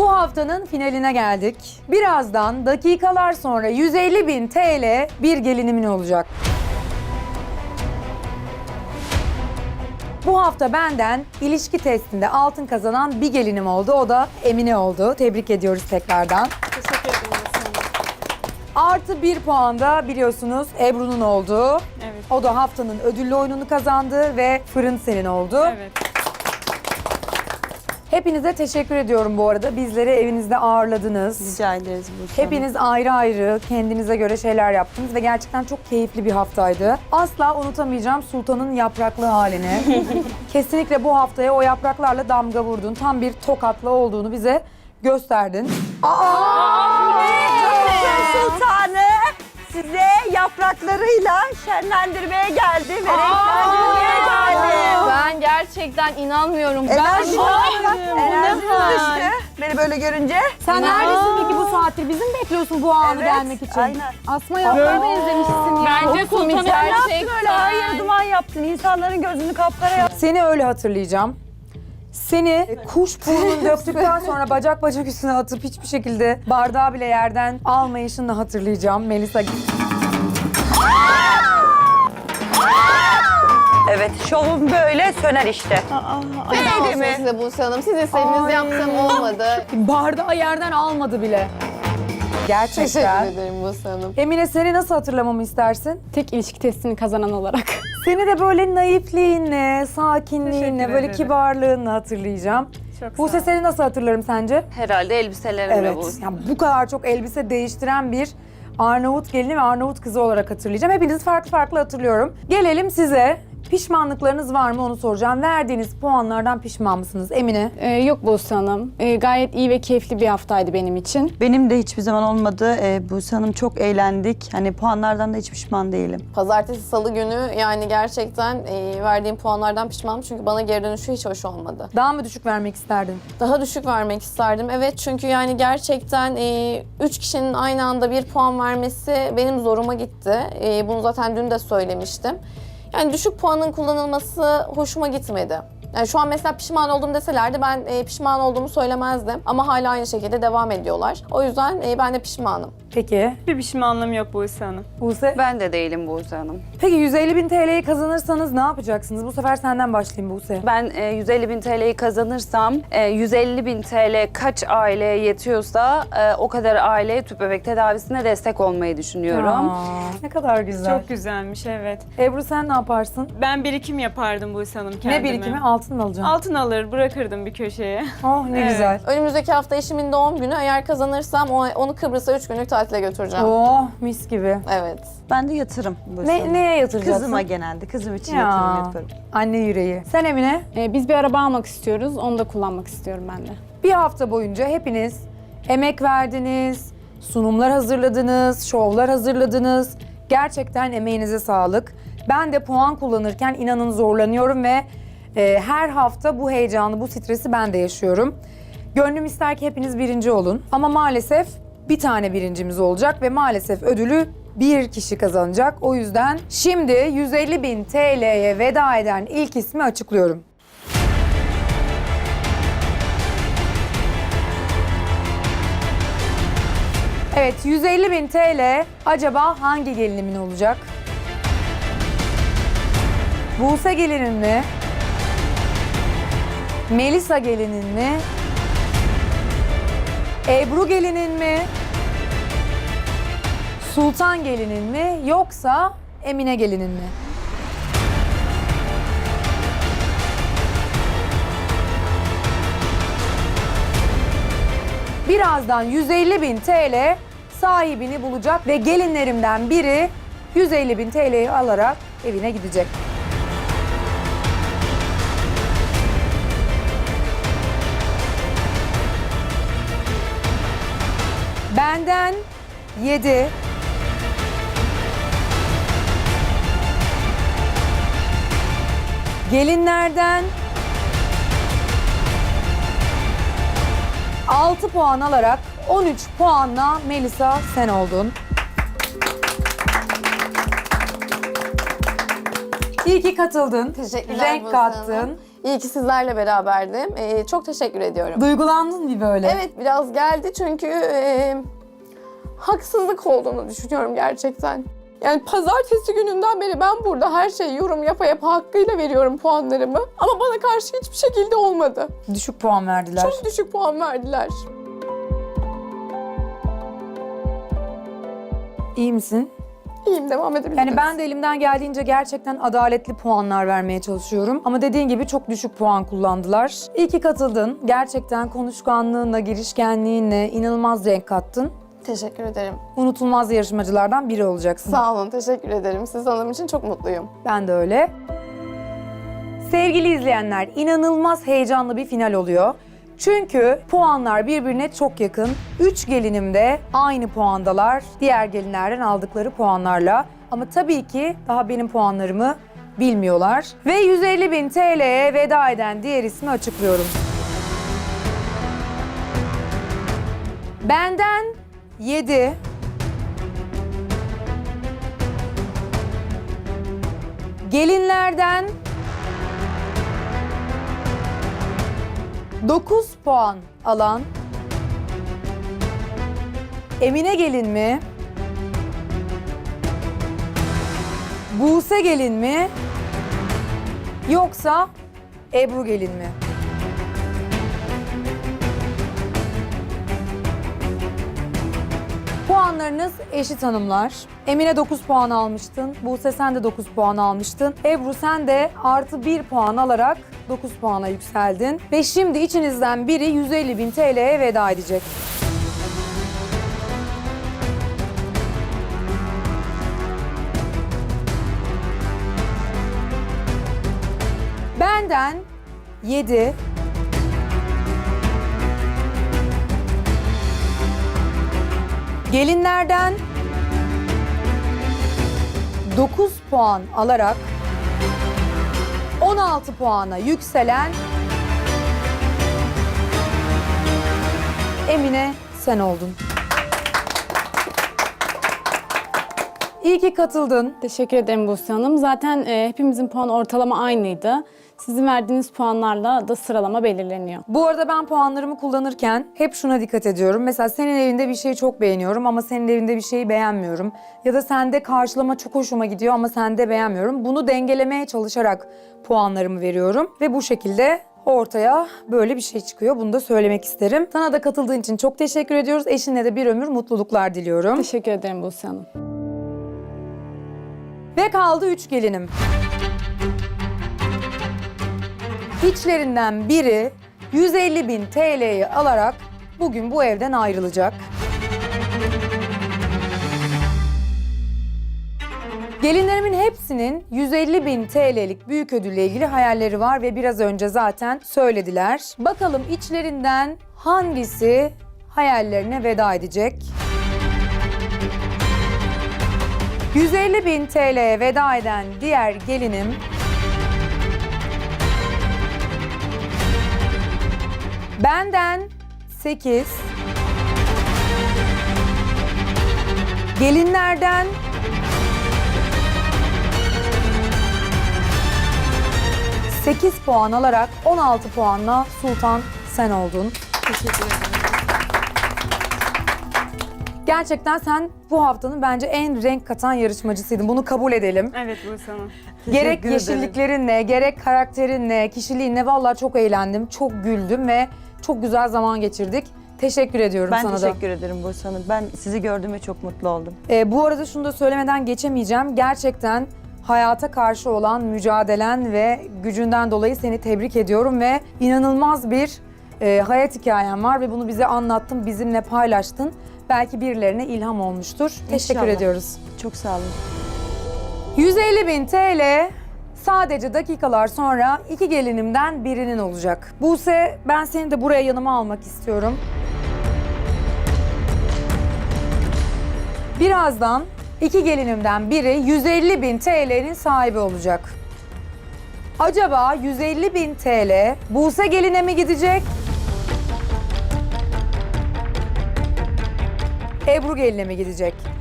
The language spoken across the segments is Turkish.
Bu haftanın finaline geldik. Birazdan dakikalar sonra 150 bin TL bir gelinimin olacak. Bu hafta benden ilişki testinde altın kazanan bir gelinim oldu. O da Emine oldu. Tebrik ediyoruz tekrardan. Teşekkür ederim. Artı bir puan da biliyorsunuz Ebru'nun oldu. Evet. O da haftanın ödüllü oyununu kazandı ve fırın senin oldu. Evet. Hepinize teşekkür ediyorum bu arada. Bizleri evinizde ağırladınız. Rica ederiz Hanım. Hepiniz ayrı ayrı kendinize göre şeyler yaptınız ve gerçekten çok keyifli bir haftaydı. Asla unutamayacağım Sultan'ın yapraklı halini. Kesinlikle bu haftaya o yapraklarla damga vurdun. Tam bir tokatlı olduğunu bize gösterdin. Sultanı size yapraklarıyla şenlendirmeye geldi ve renklendirmeye gerçekten inanmıyorum. Ben Enerji şu an Enerji düştü beni böyle görünce. Sen neredesin peki bu saattir? Bizim bekliyorsun bu anı gelmek için. Aynen. Asma yapmaya benzemişsin ya. Bence yaptın gerçekten. yeri duman yaptın. İnsanların gözünü kapkara yaptın. Seni öyle hatırlayacağım. Seni kuş burnunu döktükten sonra bacak bacak üstüne atıp hiçbir şekilde bardağı bile yerden almayışınla hatırlayacağım Melisa. Evet şovum böyle söner işte. Fena olsun mi? size Buse Hanım. Siz istediğiniz yapsam olmadı. Bardağı yerden almadı bile. Teşekkür Gerçekten. ederim Buse Hanım. Emine seni nasıl hatırlamamı istersin? tek ilişki testini kazanan olarak. Seni de böyle naifliğinle, sakinliğinle, Teşekkür böyle ederim. kibarlığınla hatırlayacağım. Çok Buse sağ ol. seni nasıl hatırlarım sence? Herhalde elbiselerimle Evet. Yani bu kadar çok elbise değiştiren bir Arnavut gelini ve Arnavut kızı olarak hatırlayacağım. Hepinizi farklı farklı hatırlıyorum. Gelelim size. Pişmanlıklarınız var mı onu soracağım. Verdiğiniz puanlardan pişman mısınız Emine? Ee, yok Buse Hanım. Ee, gayet iyi ve keyifli bir haftaydı benim için. Benim de hiçbir zaman olmadı. Ee, Buse Hanım çok eğlendik. Hani puanlardan da hiç pişman değilim. Pazartesi, salı günü yani gerçekten e, verdiğim puanlardan pişmanım. Çünkü bana geri dönüşü hiç hoş olmadı. Daha mı düşük vermek isterdin? Daha düşük vermek isterdim. Evet çünkü yani gerçekten e, üç kişinin aynı anda bir puan vermesi benim zoruma gitti. E, bunu zaten dün de söylemiştim. Yani düşük puanın kullanılması hoşuma gitmedi. Yani şu an mesela pişman oldum deselerdi ben e, pişman olduğumu söylemezdim. Ama hala aynı şekilde devam ediyorlar. O yüzden e, ben de pişmanım. Peki. Bir pişmanlığım yok Buse Hanım. Buse? Ben de değilim Buse Hanım. Peki 150 bin TL'yi kazanırsanız ne yapacaksınız? Bu sefer senden başlayayım Buse. Ben e, 150 bin TL'yi kazanırsam e, 150 bin TL kaç aileye yetiyorsa e, o kadar aileye tüp bebek tedavisine destek olmayı düşünüyorum. Aa, ne kadar güzel. Çok güzelmiş evet. Ebru sen ne yaparsın? Ben birikim yapardım Buse Hanım kendime. Ne birikimi? Altın mı alacaksın? Altın alır bırakırdım bir köşeye. Oh ne Evet. güzel. Önümüzdeki hafta eşimin doğum günü. Eğer kazanırsam o- onu Kıbrıs'a üç günlük tatile götüreceğim. Oh mis gibi. Evet. Ben de yatırım Ne, Hanım. Neye yatıracaksın? Kızıma genelde. Kızım için Ya. yatırım yaparım. Anne yüreği. Sen Emine? Ee, biz bir araba almak istiyoruz. Onu da kullanmak istiyorum ben de. Bir hafta boyunca hepiniz emek verdiniz, sunumlar hazırladınız, şovlar hazırladınız. Gerçekten emeğinize sağlık. Ben de puan kullanırken inanın zorlanıyorum ve e, her hafta bu heyecanı, bu stresi ben de yaşıyorum. Gönlüm ister ki hepiniz birinci olun. Ama maalesef bir tane birincimiz olacak ve maalesef ödülü bir kişi kazanacak. O yüzden şimdi 150 bin TL'ye veda eden ilk ismi açıklıyorum. Evet 150 bin TL acaba hangi gelinimin olacak? Buse gelinin mi? Melisa gelinin mi? Ebru gelinin mi? Sultan gelinin mi? Yoksa Emine gelinin mi? Birazdan 150 bin TL sahibini bulacak ve gelinlerimden biri 150 bin TL'yi alarak evine gidecek. Benden 7. Gelinlerden 6 puan alarak 13 puanla Melisa sen oldun. İyi ki katıldın. Teşekkürler Renk Buse kattın. İyi ki sizlerle beraberdim. Ee, çok teşekkür ediyorum. Duygulandın bir böyle. Evet biraz geldi çünkü e, haksızlık olduğunu düşünüyorum gerçekten. Yani pazartesi gününden beri ben burada her şeyi yorum yapa yapa hakkıyla veriyorum puanlarımı. Ama bana karşı hiçbir şekilde olmadı. Düşük puan verdiler. Çok düşük puan verdiler. İyi misin? İyiyim devam edebiliriz. Yani ben de elimden geldiğince gerçekten adaletli puanlar vermeye çalışıyorum. Ama dediğin gibi çok düşük puan kullandılar. İyi ki katıldın. Gerçekten konuşkanlığınla, girişkenliğinle inanılmaz renk kattın. Teşekkür ederim. Unutulmaz yarışmacılardan biri olacaksın. Sağ olun, teşekkür ederim. Siz tanıdığım için çok mutluyum. Ben de öyle. Sevgili izleyenler, inanılmaz heyecanlı bir final oluyor. Çünkü puanlar birbirine çok yakın. Üç gelinim de aynı puandalar. Diğer gelinlerden aldıkları puanlarla. Ama tabii ki daha benim puanlarımı bilmiyorlar. Ve 150 bin TL'ye veda eden diğer ismi açıklıyorum. Benden 7, Gelinlerden 9 puan alan Emine gelin mi? Buse gelin mi? Yoksa Ebru gelin mi? Puanlarınız eşit hanımlar. Emine 9 puan almıştın. Buse sen de 9 puan almıştın. Ebru sen de artı 1 puan alarak 9 puana yükseldin. Ve şimdi içinizden biri 150 bin TL'ye veda edecek. Benden 7, Gelinlerden 9 puan alarak 16 puana yükselen Emine sen oldun. İyi ki katıldın. Teşekkür ederim Buse Hanım. Zaten e, hepimizin puan ortalama aynıydı. Sizin verdiğiniz puanlarla da sıralama belirleniyor. Bu arada ben puanlarımı kullanırken hep şuna dikkat ediyorum. Mesela senin evinde bir şeyi çok beğeniyorum ama senin evinde bir şeyi beğenmiyorum. Ya da sende karşılama çok hoşuma gidiyor ama sende beğenmiyorum. Bunu dengelemeye çalışarak puanlarımı veriyorum. Ve bu şekilde ortaya böyle bir şey çıkıyor. Bunu da söylemek isterim. Sana da katıldığın için çok teşekkür ediyoruz. Eşinle de bir ömür mutluluklar diliyorum. Teşekkür ederim Buse Hanım. Ve kaldı üç gelinim. İçlerinden biri 150 bin TL'yi alarak bugün bu evden ayrılacak. Gelinlerimin hepsinin 150 bin TL'lik büyük ödülle ilgili hayalleri var ve biraz önce zaten söylediler. Bakalım içlerinden hangisi hayallerine veda edecek? 150 bin TL'ye veda eden diğer gelinim benden 8 gelinlerden Sekiz puan alarak 16 puanla Sultan sen oldun. Gerçekten sen bu haftanın bence en renk katan yarışmacısıydın. Bunu kabul edelim. Evet Buse Hanım. Gerek ederim. yeşilliklerinle, gerek karakterinle, kişiliğinle vallahi çok eğlendim, çok güldüm ve çok güzel zaman geçirdik. Teşekkür ediyorum Ben sana da. teşekkür ederim Buse Hanım. Ben sizi gördüğüme çok mutlu oldum. Ee, bu arada şunu da söylemeden geçemeyeceğim. Gerçekten hayata karşı olan mücadelen ve gücünden dolayı seni tebrik ediyorum ve inanılmaz bir e, hayat hikayen var ve bunu bize anlattın, bizimle paylaştın. Belki birilerine ilham olmuştur. Teşekkür İnşallah. ediyoruz. Çok sağ olun. 150 bin TL sadece dakikalar sonra iki gelinimden birinin olacak. Buse ben seni de buraya yanıma almak istiyorum. Birazdan iki gelinimden biri 150 bin TL'nin sahibi olacak. Acaba 150 bin TL Buse geline mi gidecek? Ebru geline mi gidecek?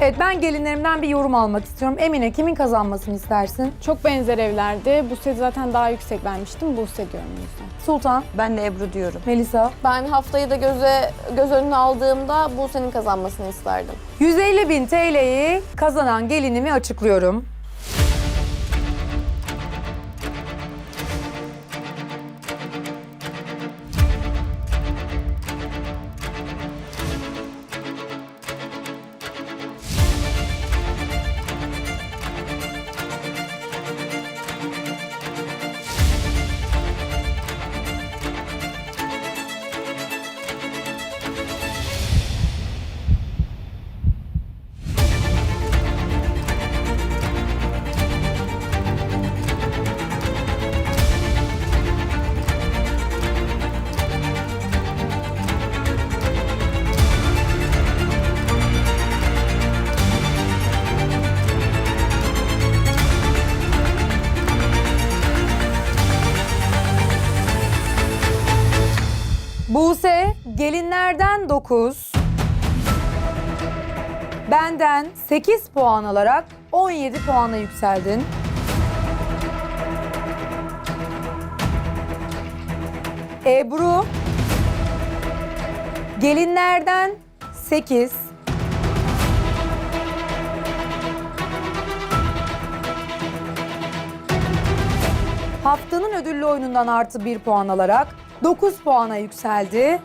Evet ben gelinlerimden bir yorum almak istiyorum. Emine kimin kazanmasını istersin? Çok benzer evlerdi. Buse zaten daha yüksek vermiştim. Buse diyorum o yüzden. Sultan, Ben de Ebru diyorum. Melisa. Ben haftayı da göze göz önüne aldığımda Buse'nin kazanmasını isterdim. 150 bin TL'yi kazanan gelinimi açıklıyorum. Buse gelinlerden 9, benden 8 puan alarak 17 puana yükseldin. Ebru gelinlerden 8, haftanın ödüllü oyunundan artı 1 puan alarak 9 puana yükseldi.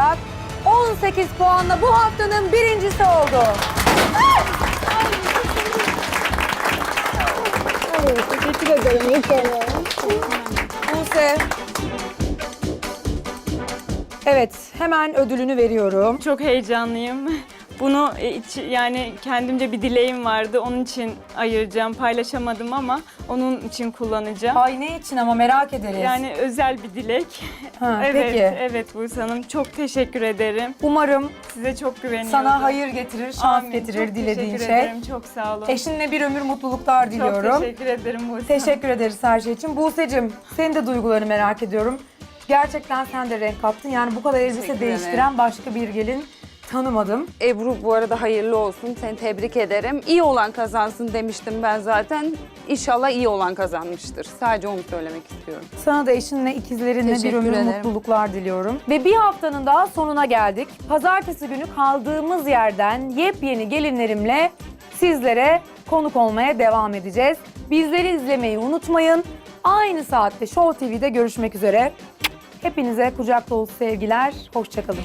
Puan alarak 18 puanla bu haftanın birincisi oldu. Buse. Evet, hemen ödülünü veriyorum. Çok heyecanlıyım. Bunu e, iç- yani kendimce bir dileğim vardı. Onun için ayıracağım. Paylaşamadım ama onun için kullanacağım. Ay ne için ama merak ederiz. Yani özel bir dilek. Ha, evet, peki. evet Buse Hanım. Çok teşekkür ederim. Umarım Size çok güveniyorum. sana hayır getirir, şans Amin. getirir Çok dilediğin teşekkür şey. ederim. Çok sağ olun. Eşinle bir ömür mutluluklar diliyorum. Çok teşekkür ederim Buse Hanım. Teşekkür ederiz her şey için. Buse'cim senin de duygularını merak ediyorum. Gerçekten sen de renk kattın. Yani bu kadar elbise Teşekkür değiştiren başka bir gelin tanımadım. Ebru bu arada hayırlı olsun. Seni tebrik ederim. İyi olan kazansın demiştim ben zaten. İnşallah iyi olan kazanmıştır. Sadece onu söylemek istiyorum. Sana da eşinle ikizlerinle bir Teşekkür ömür ederim. mutluluklar diliyorum. Ve bir haftanın daha sonuna geldik. Pazartesi günü kaldığımız yerden yepyeni gelinlerimle sizlere konuk olmaya devam edeceğiz. Bizleri izlemeyi unutmayın. Aynı saatte Show TV'de görüşmek üzere. Hepinize kucak dolusu sevgiler. Hoşçakalın.